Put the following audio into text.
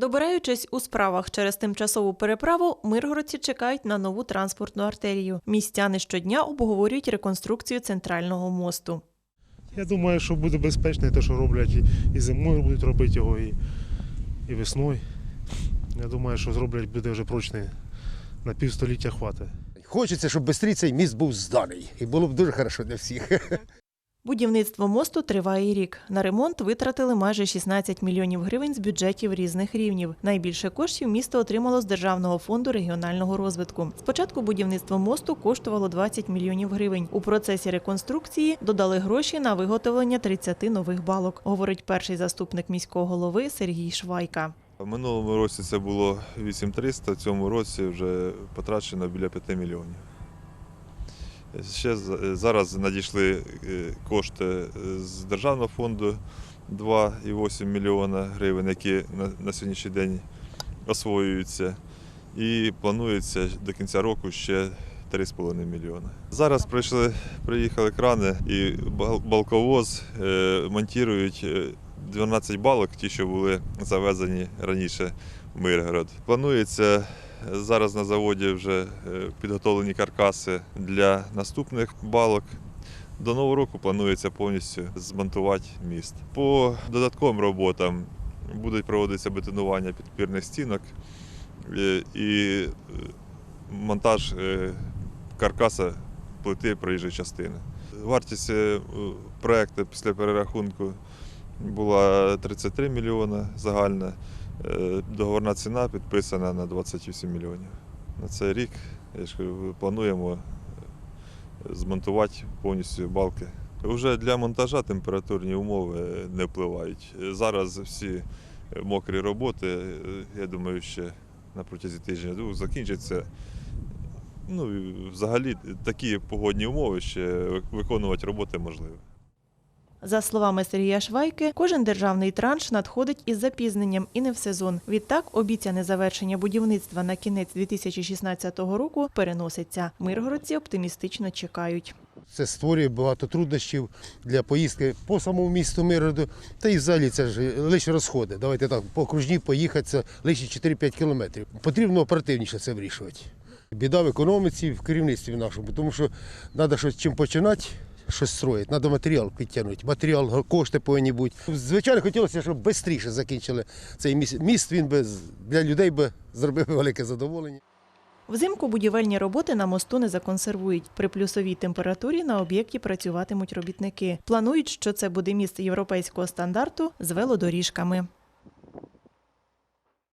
Добираючись у справах через тимчасову переправу, миргородці чекають на нову транспортну артерію. Містяни щодня обговорюють реконструкцію центрального мосту. Я думаю, що буде безпечно, те, що роблять і, зимою будуть робити його, і, і весною. Я думаю, що зроблять буде вже прочний на півстоліття хватить. Хочеться, щоб швидше цей міст був зданий. І було б дуже хорошо для всіх. Будівництво мосту триває рік. На ремонт витратили майже 16 мільйонів гривень з бюджетів різних рівнів. Найбільше коштів місто отримало з Державного фонду регіонального розвитку. Спочатку будівництво мосту коштувало 20 мільйонів гривень. У процесі реконструкції додали гроші на виготовлення 30 нових балок, говорить перший заступник міського голови Сергій Швайка. Минулому році це було 8300, в цьому році вже потрачено біля 5 мільйонів. Ще зараз надійшли е, кошти з Державного фонду 2,8 мільйона гривень, які на, сьогоднішній день освоюються. І планується до кінця року ще 3,5 мільйони. Зараз прийшли, приїхали крани і бал- балковоз е, монтують е, 12 балок, ті, що були завезені раніше в Миргород. Планується е, зараз на заводі вже е, підготовлені каркаси для наступних балок. До нового року планується повністю змонтувати міст. По додатковим роботам будуть проводитися бетонування підпірних стінок е, і е, монтаж каркаса плити проїжджої частини. Вартість проекту після перерахунку була 33 мільйони загальна. Е, Договорна ціна підписана на 28 мільйонів. На цей рік я ж кажу, плануємо е, змонтувати повністю балки. Вже для монтажа температурні умови не впливають. Зараз всі мокрі роботи, е, я думаю, ще на протязі тижня двох закінчаться. Ну, взагалі такі погодні умови ще виконувати роботи можливо. За словами Сергія Швайки, кожен державний транш надходить із запізненням і не в сезон. Відтак, обіцяне завершення будівництва на кінець 2016 року переноситься. Миргородці оптимістично чекають. Це створює багато труднощів для поїздки по самому місту Мироду. Та і взагалі це ж лише розходи. Давайте так, по окружній поїхати це лише 4-5 кілометрів. Потрібно оперативніше це вирішувати. Біда в економіці, в керівництві нашому, тому що треба щось чим починати. Щось строїти, треба матеріал підтягнути. Матеріал, кошти повинні бути. Звичайно, хотілося, щоб швидше закінчили цей міст. Міст він би для людей би зробив велике задоволення. Взимку будівельні роботи на мосту не законсервують. При плюсовій температурі на об'єкті працюватимуть робітники. Планують, що це буде міст європейського стандарту з велодоріжками.